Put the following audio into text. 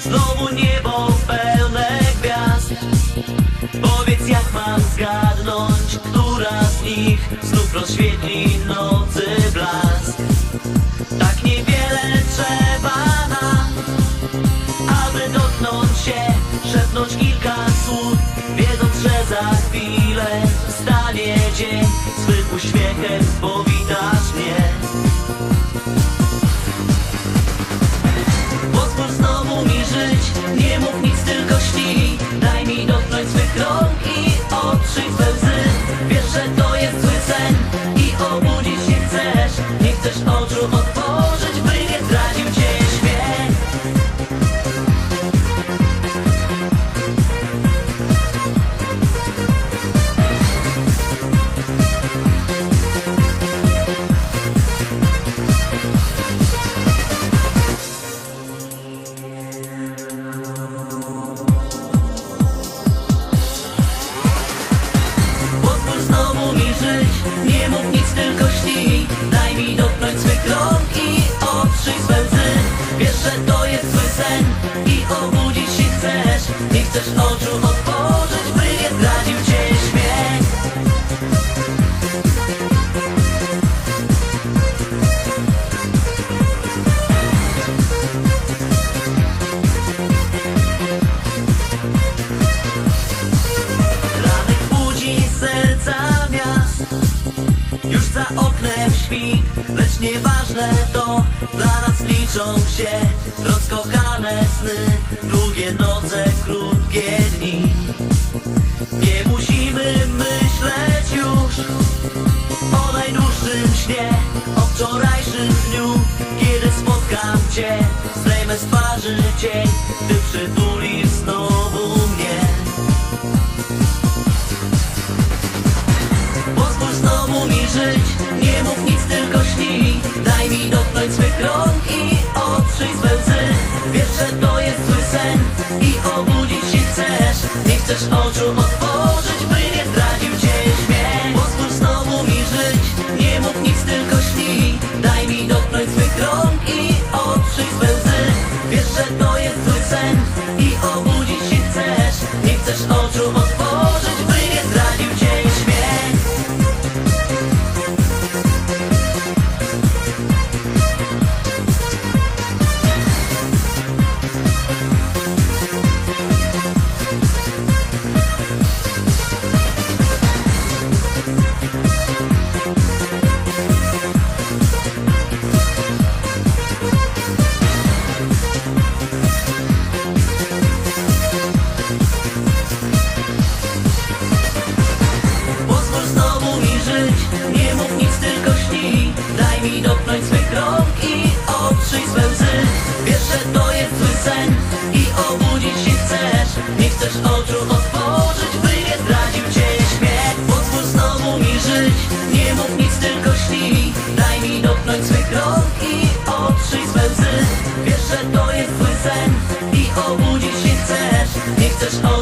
Znowu niebo pełne gwiazd. Powiedz jak mam zgadnąć, która z nich Znów rozświetli nocy blask. Tak niewiele trzeba nam Aby dotknąć się, szepnąć kilka żyć, nie mów nic, tylko śnij Daj mi dotknąć swych rąk i otrzyj chcesz Nie świt Lecz nieważne to Dla nas liczą się Rozkochane sny. Długie noce, krótkie dni. Nie musimy myśleć już O najdłuższym śnie O wczorajszym dniu Kiedy spotkam cię. Zdejmę z twarzy cień Ty przytulisz dotknąć swych rąk i otrzyj swe łzy. Wiesz, że to jest zły sen i obudzić się chcesz. Nie chcesz oczu otworzyć, by nie zdradził cię śmiech. Pozwól znowu mi żyć, nie mów nic, tylko śnij Daj mi dotknąć swych rąk i otrzyj swe łzy. Wiesz, że to żyć, nie mów nic, tylko śnij Daj mi dotknąć swych rąk i otrzyj swe łzy. Wiesz, że to jest zły sen i obudzić się chcesz. Nie chcesz oczu otworzyć, by nie zdradził cię śmiech. Pozwól znowu mi żyć, nie mów nic, tylko śnij Daj mi dotknąć swych rąk i otrzyj swe łzy. Wiesz, że to jest zły sen i obudzić się chcesz. Nie chcesz oczu